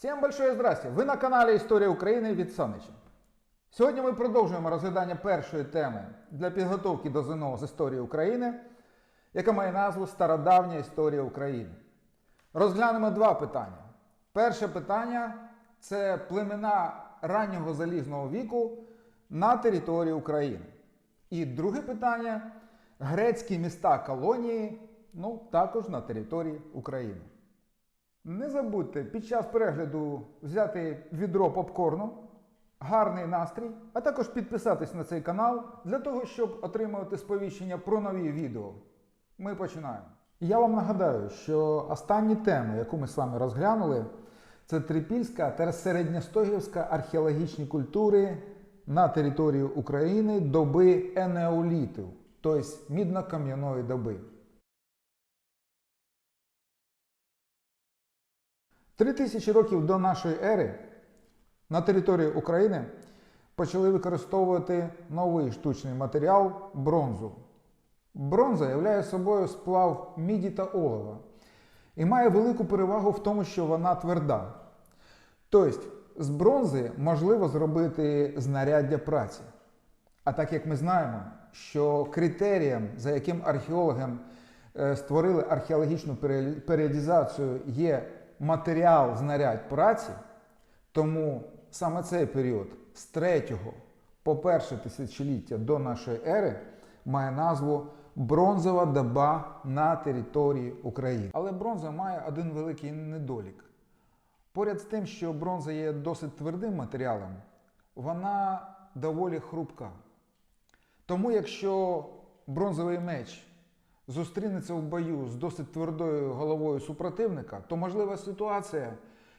Всем большое здрасте! Ви на каналі Історія України від Санича. Сьогодні ми продовжуємо розглядання першої теми для підготовки до ЗНО з історії України, яка має назву Стародавня історія України. Розглянемо два питання. Перше питання це племена раннього залізного віку на території України. І друге питання грецькі міста колонії, ну також на території України. Не забудьте під час перегляду взяти відро попкорну, гарний настрій, а також підписатись на цей канал для того, щоб отримувати сповіщення про нові відео. Ми починаємо. Я вам нагадаю, що останні теми, яку ми з вами розглянули, це трипільська та середньостогівська археологічні культури на території України доби енеоліту, тобто мідно-кам'яної доби. Три тисячі років до нашої ери на території України почали використовувати новий штучний матеріал бронзу. Бронза являє собою сплав міді та олова і має велику перевагу в тому, що вона тверда. Тобто, з бронзи можливо зробити знаряддя праці. А так як ми знаємо, що критерієм, за яким археологам е, створили археологічну періодизацію, є матеріал знарядь праці, тому саме цей період з 3 по перше тисячоліття до нашої ери має назву бронзова доба на території України. Але бронза має один великий недолік. Поряд з тим, що бронза є досить твердим матеріалом, вона доволі хрупка. Тому, якщо бронзовий меч зустрінеться в бою з досить твердою головою супротивника, то можлива ситуація,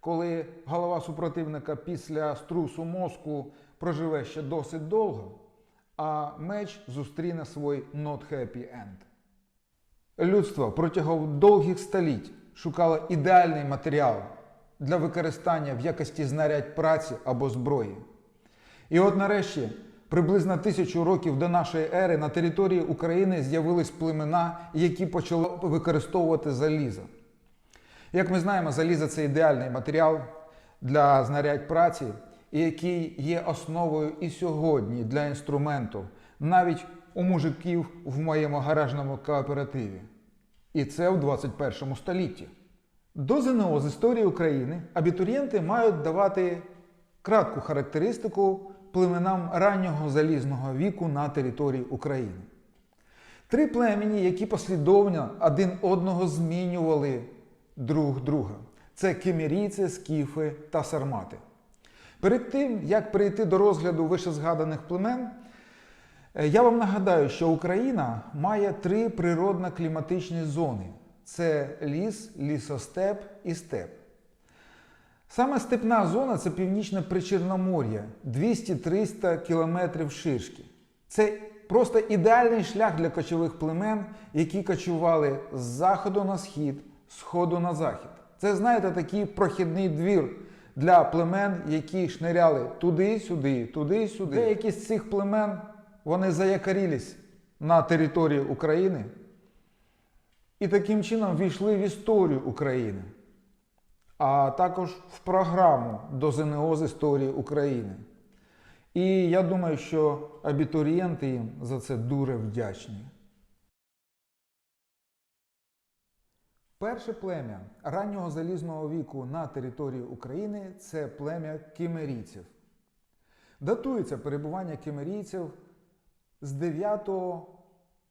коли голова супротивника після струсу мозку проживе ще досить довго, а меч зустріне свій not happy end. Людство протягом довгих століть шукало ідеальний матеріал для використання в якості знарядь праці або зброї. І от нарешті, приблизно тисячу років до нашої ери, на території України з'явились племена, які почали використовувати залізо. Як ми знаємо, залізо це ідеальний матеріал для знарядь праці, який є основою і сьогодні для інструменту, навіть у мужиків в моєму гаражному кооперативі. І це в 21 столітті. До ЗНО з історії України абітурієнти мають давати кратку характеристику племенам раннього залізного віку на території України. Три племені, які послідовно один одного змінювали друг друга. Це кемерійці, скіфи та сармати. Перед тим, як перейти до розгляду вищезгаданих племен, е, я вам нагадаю, що Україна має три природно-кліматичні зони: це ліс, лісостеп і степ. Саме степна зона це північне Причорномор'я 200-300 кілометрів ширшки. Це просто ідеальний шлях для кочових племен, які кочували з заходу на схід, сходу на захід. Це, знаєте, такий прохідний двір для племен, які шниряли туди-сюди, туди-сюди. Деякі з цих племен вони заякарілись на території України і таким чином війшли в історію України а також в програму до ЗНО з історії України. І я думаю, що абітурієнти їм за це дуже вдячні. Перше плем'я раннього залізного віку на території України це плем'я кімерійців. Датується перебування кімерійців з 9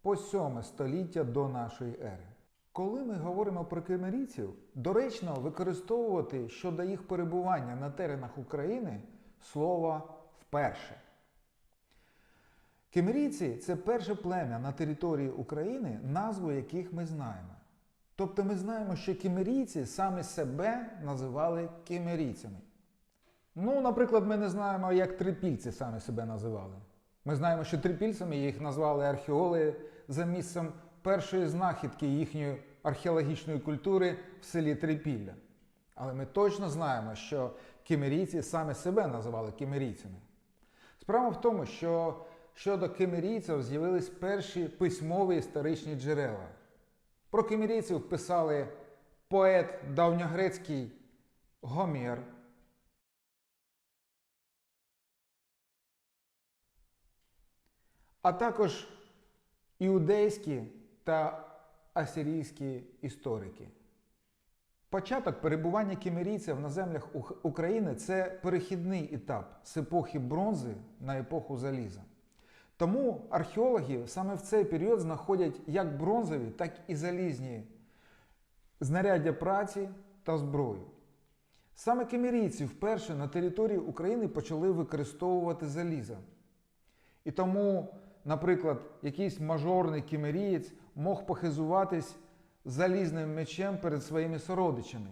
по 7 століття до нашої ери. Коли ми говоримо про кемерійців, доречно використовувати щодо їх перебування на теренах України слово вперше. Кемерійці це перше плем'я на території України, назву яких ми знаємо. Тобто ми знаємо, що кемерійці саме себе називали кемерійцями. Ну, наприклад, ми не знаємо, як трипільці самі себе називали. Ми знаємо, що трипільцями їх назвали археологи за місцем першої знахідки їхньої археологічної культури в селі Трипілля. Але ми точно знаємо, що кемерійці саме себе називали кемерійцями. Справа в тому, що щодо кемерійців з'явились перші письмові історичні джерела. Про кемерійців писали поет давньогрецький Гомер, а також іудейські та асирійські історики. Початок перебування кімерійців на землях України це перехідний етап з епохи бронзи на епоху заліза. Тому археологи саме в цей період знаходять як бронзові, так і залізні знаряддя праці та зброю. Саме кемерійці вперше на території України почали використовувати залізо. І тому, наприклад, якийсь мажорний кімерієць мог похизуватись залізним мечем перед своїми сородичами.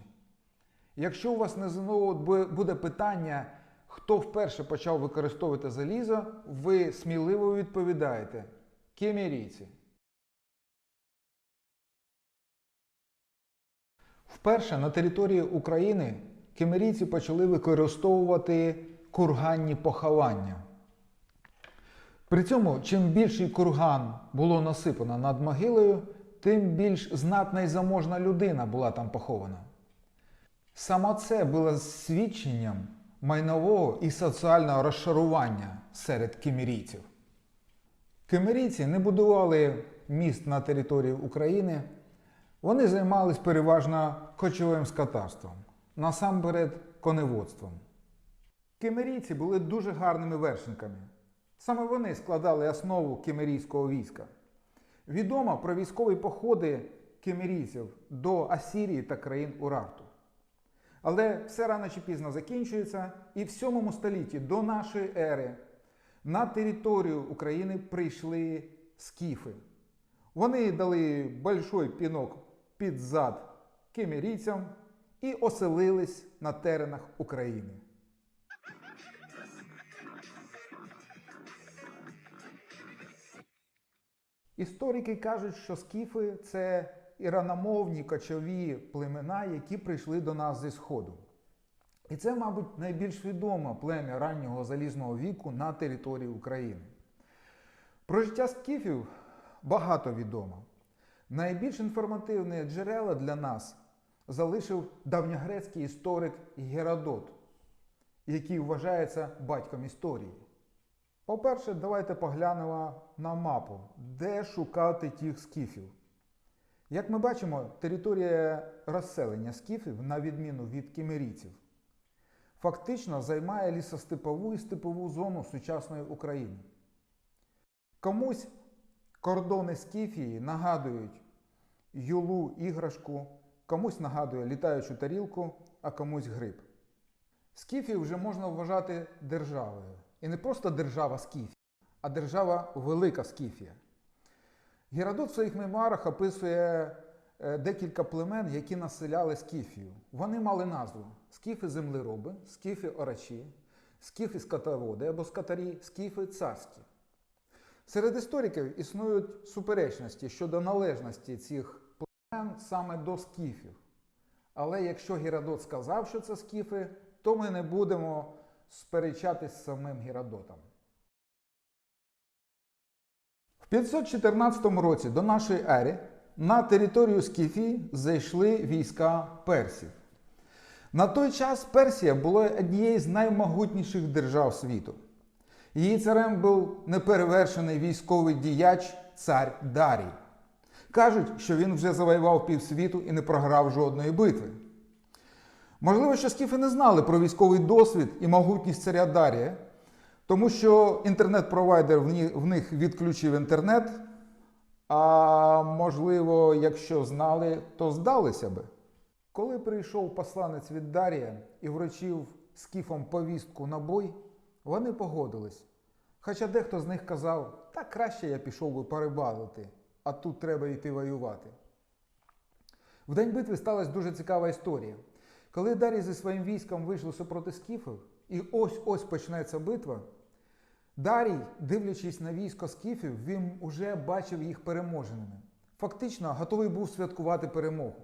Якщо у вас на ЗНО бу- буде питання, хто вперше почав використовувати залізо, ви сміливо відповідаєте кемерійці. Вперше на території України кемерійці почали використовувати курганні поховання. При цьому, чим більший курган було насипано над могилою, тим більш знатна і заможна людина була там похована. Саме це було свідченням майнового і соціального розшарування серед кемерійців. Кемерійці не будували міст на території України, вони займались переважно кочовим скотарством, насамперед коневодством. Кемерійці були дуже гарними вершниками. Саме вони складали основу кемерійського війська. Відомо про військові походи кемерійців до Асірії та країн Урарту. Але все рано чи пізно закінчується, і в 7 столітті до нашої ери на територію України прийшли скіфи. Вони дали большой пінок під зад кемерійцям і оселились на теренах України. Історики кажуть, що скіфи це іраномовні кочові племена, які прийшли до нас зі Сходу. І це, мабуть, найбільш відоме плем'я раннього залізного віку на території України. Про життя скіфів багато відомо. Найбільш інформативні джерела для нас залишив давньогрецький історик Геродот, який вважається батьком історії. По-перше, давайте поглянемо на мапу, де шукати тих скіфів. Як ми бачимо, територія розселення скіфів, на відміну від кімерійців, фактично займає лісостепову і степову зону сучасної України. Комусь кордони Скіфії нагадують юлу іграшку, комусь нагадує літаючу тарілку, а комусь гриб. Скіфію вже можна вважати державою. І не просто держава Скіфія, а держава Велика Скіфія. Геродот в своїх мемуарах описує е, декілька племен, які населяли Скіфію. Вони мали назву скіфи землероби, скіфи орачі, скіфи скотоводи або скотарі, скіфи царські. Серед істориків існують суперечності щодо належності цих племен саме до скіфів. Але якщо Геродот сказав, що це скіфи, то ми не будемо сперечатись з самим Геродотом. В 514 році до нашої ери на територію Скіфії зайшли війська персів. На той час Персія була однією з наймогутніших держав світу. Її царем був неперевершений військовий діяч цар Дарій. Кажуть, що він вже завоював півсвіту і не програв жодної битви. Можливо, що скіфи не знали про військовий досвід і могутність царя Дарія, тому що інтернет-провайдер в них відключив інтернет. А можливо, якщо знали, то здалися би. Коли прийшов посланець від Дарія і вручив скіфам повістку на бой, вони погодились. Хоча дехто з них казав, та краще я пішов би порибалити, а тут треба йти воювати. В день битви сталася дуже цікава історія. Коли Дарій зі своїм військом вийшли супроти скіфів, і ось-ось почнеться битва, Дарій, дивлячись на військо скіфів, він уже бачив їх переможеними. Фактично, готовий був святкувати перемогу.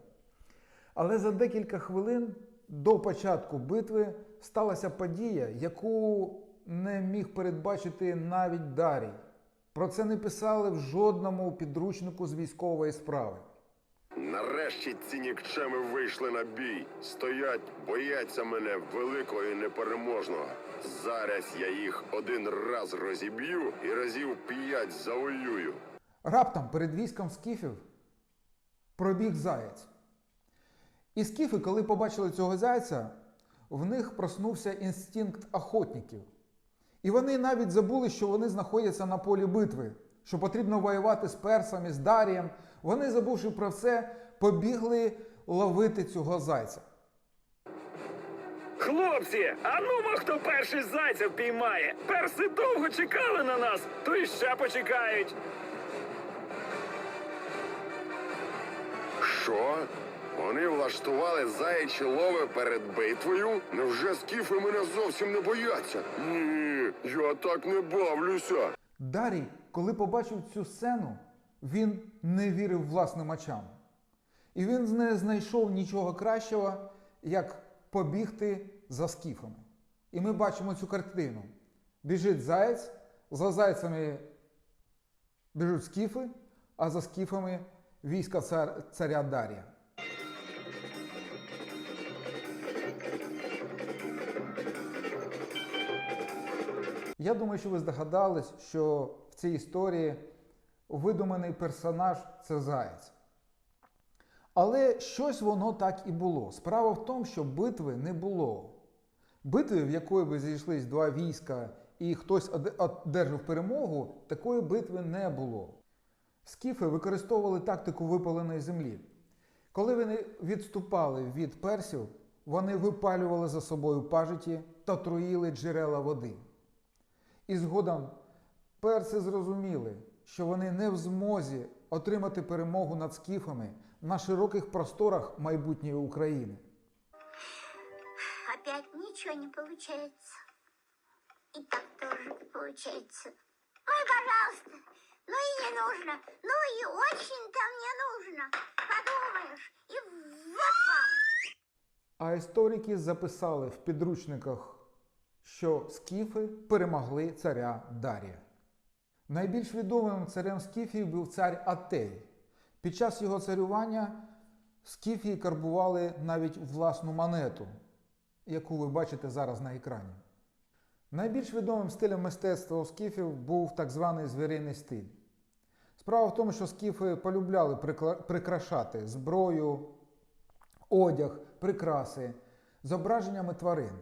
Але за декілька хвилин до початку битви сталася подія, яку не міг передбачити навіть Дарій. Про це не писали в жодному підручнику з військової справи. Нарешті ці нікчеми вийшли на бій. Стоять, бояться мене великого і непереможного. Зараз я їх один раз розіб'ю і разів п'ять завоюю. Раптом перед військом скіфів пробіг заєць. І скіфи, коли побачили цього зайця, в них проснувся інстинкт охотників. І вони навіть забули, що вони знаходяться на полі битви, що потрібно воювати з персами, з Дарієм. Вони, забувши про все, побігли ловити цього зайця. Хлопці, а ну хто перший зайця впіймає? Перси довго чекали на нас, то і ще почекають. Що? Вони влаштували заячі лови перед битвою? Невже скіфи мене зовсім не бояться? Ні, я так не бавлюся. Дарій, коли побачив цю сцену, він не вірив власним очам. І він не знайшов нічого кращого, як побігти за скіфами. І ми бачимо цю картину. Біжить заєць, за зайцями біжуть скіфи, а за скіфами війська цар- царя Дарія. Я думаю, що ви здогадались, що в цій історії видуманий персонаж це заєць. Але щось воно так і було. Справа в тому, що битви не було. Битви, в якої би зійшлись два війська і хтось одержав перемогу, такої битви не було. Скіфи використовували тактику випаленої землі. Коли вони відступали від персів, вони випалювали за собою пажиті та труїли джерела води. І згодом перси зрозуміли, що вони не в змозі отримати перемогу над скіфами на широких просторах майбутньої України. Опять ничего не получается. И так тоже не получается. Ну и пожалуйста. Ну и не нужно. Ну и очень-то мне нужно. Подумаешь. И вот вам. А історики записали в підручниках, що скіфи перемогли царя Дарія. Найбільш відомим царем Скіфії був цар Атей. Під час його царювання Скіфії карбували навіть власну монету, яку ви бачите зараз на екрані. Найбільш відомим стилем мистецтва у скіфів був так званий звіриний стиль. Справа в тому, що скіфи полюбляли прикрашати зброю, одяг, прикраси зображеннями тварин.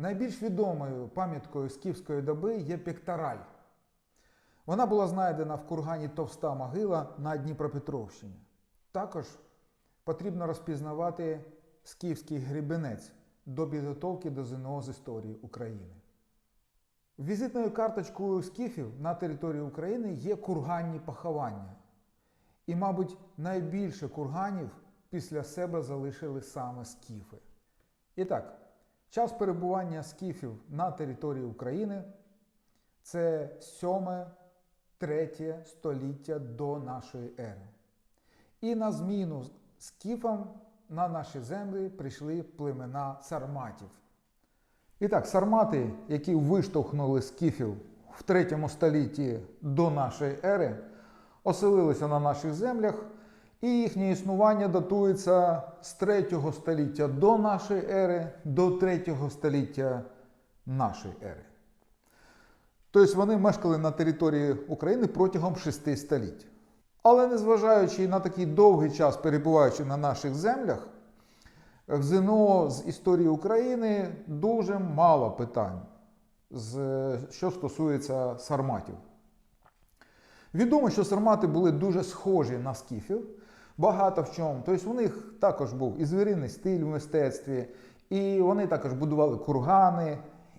Найбільш відомою пам'яткою скіфської доби є пектораль. Вона була знайдена в кургані Товста могила на Дніпропетровщині. Також потрібно розпізнавати скіфський грібенець до підготовки до ЗНО з історії України. Візитною карточкою скіфів на території України є курганні поховання. І, мабуть, найбільше курганів після себе залишили саме скіфи. І так, час перебування скіфів на території України це 7-3 століття до нашої ери. І на зміну скіфам на наші землі прийшли племена сарматів. І так, сармати, які виштовхнули скіфів в 3 столітті до нашої ери, оселилися на наших землях, і їхнє існування датується з 3 століття до нашої ери до 3 століття нашої ери. Тобто вони мешкали на території України протягом 6 століть. Але незважаючи на такий довгий час перебуваючи на наших землях, в ЗНО з історії України дуже мало питань, що стосується сарматів. Відомо, що сармати були дуже схожі на скіфів, багато в чому. Тобто у них також був і звіриний стиль в мистецтві, і вони також будували кургани,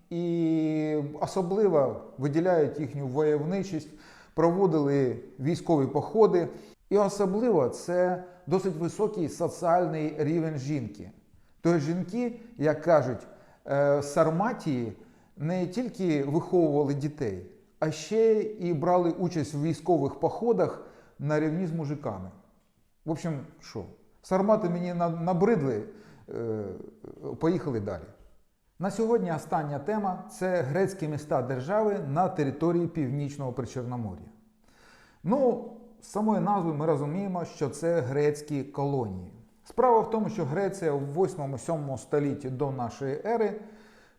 і особливо виділяють їхню войовничість, проводили військові походи. І особливо це досить високий соціальний рівень жінки. Тобто жінки, як кажуть, е, Сарматії не тільки виховували дітей, а ще і брали участь в військових походах на рівні з мужиками. В общем, що? Сармати мені набридли, е, поїхали далі. На сьогодні остання тема це грецькі міста держави на території Північного Причорномор'я. Ну, з самої назви ми розуміємо, що це грецькі колонії. Справа в тому, що Греція в 8-7 столітті до нашої ери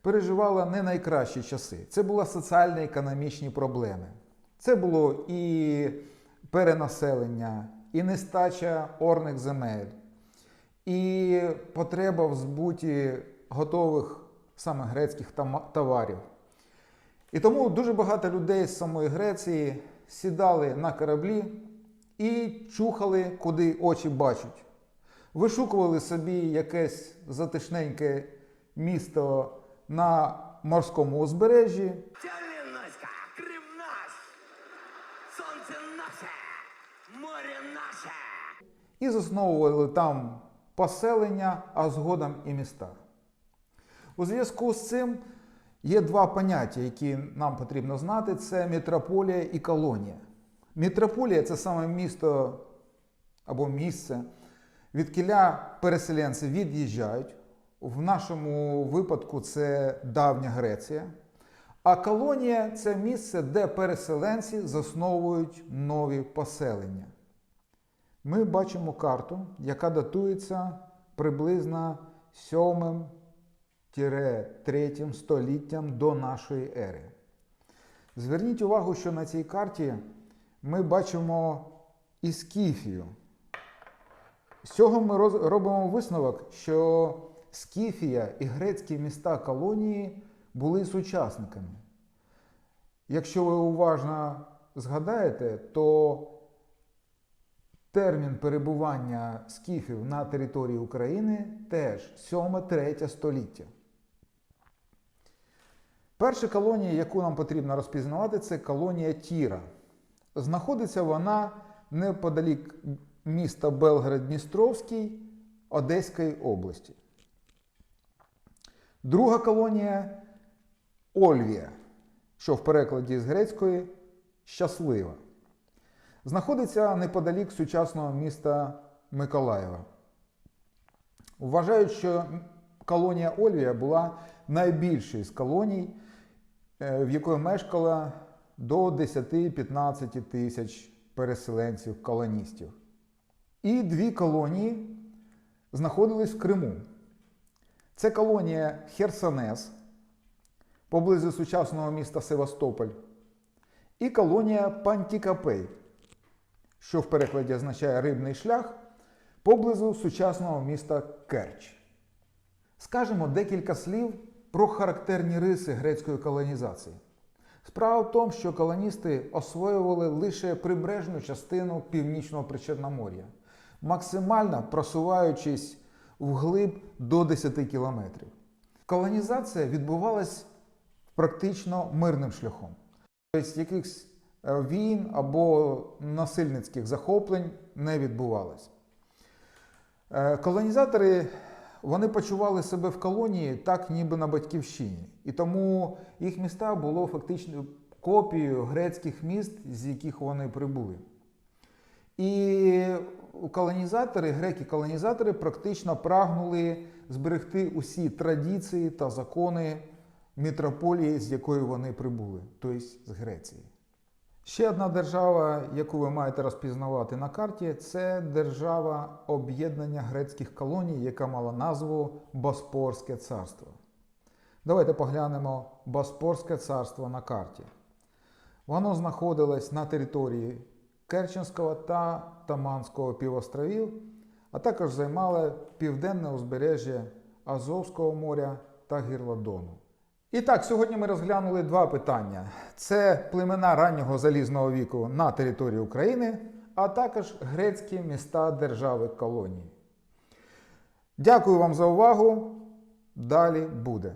переживала не найкращі часи. Це були соціально-економічні проблеми. Це було і перенаселення, і нестача орних земель, і потреба в збуті готових саме грецьких товарів. І тому дуже багато людей з самої Греції сідали на кораблі і чухали, куди очі бачать. Вишукували собі якесь затишненьке місто на морському узбережжі, і засновували там поселення, а згодом і міста. У зв'язку з цим є два поняття, які нам потрібно знати: це мітрополія і колонія. Мітрополія це саме місто або місце, відкіля переселенці від'їжджають. В нашому випадку це давня Греція. А колонія це місце, де переселенці засновують нові поселення. Ми бачимо карту, яка датується приблизно 7-3 століттям до нашої ери. Зверніть увагу, що на цій карті ми бачимо і Скіфію. З цього ми робимо висновок, що Скіфія і грецькі міста колонії були сучасниками. Якщо ви уважно згадаєте, то термін перебування скіфів на території України теж 7-3 століття. Перша колонія, яку нам потрібно розпізнавати, це колонія Тіра. Знаходиться вона неподалік міста Белгород-Дністровський Одеської області. Друга колонія Ольвія, що в перекладі з грецької щаслива. Знаходиться неподалік сучасного міста Миколаєва. Вважають, що колонія Ольвія була найбільшою з колоній, е, в якої мешкало до 10-15 тисяч переселенців-колоністів. І дві колонії знаходились в Криму. Це колонія Херсонес поблизу сучасного міста Севастополь, і колонія Пантікапей, що в перекладі означає рибний шлях, поблизу сучасного міста Керч. Скажемо декілька слів про характерні риси грецької колонізації. Справа в тому, що колоністи освоювали лише прибережну частину північного Причорномор'я, максимально просуваючись вглиб до 10 кілометрів. Колонізація відбувалась практично мирним шляхом. Тобто якихось війн або насильницьких захоплень не відбувалось. Е, Колонізатори вони почували себе в колонії так, ніби на батьківщині. І тому їх міста було фактично копією грецьких міст, з яких вони прибули. І колонізатори, греки-колонізатори практично прагнули зберегти усі традиції та закони мітрополії, з якої вони прибули, тобто з Греції. Ще одна держава, яку ви маєте розпізнавати на карті, це держава об'єднання грецьких колоній, яка мала назву Боспорське царство. Давайте поглянемо Боспорське царство на карті. Воно знаходилось на території Керченського та Таманського півостровів, а також займало південне узбережжя Азовського моря та гірла Дону. І так, сьогодні ми розглянули два питання: це племена раннього залізного віку на території України, а також грецькі міста держави колонії. Дякую вам за увагу. Далі буде.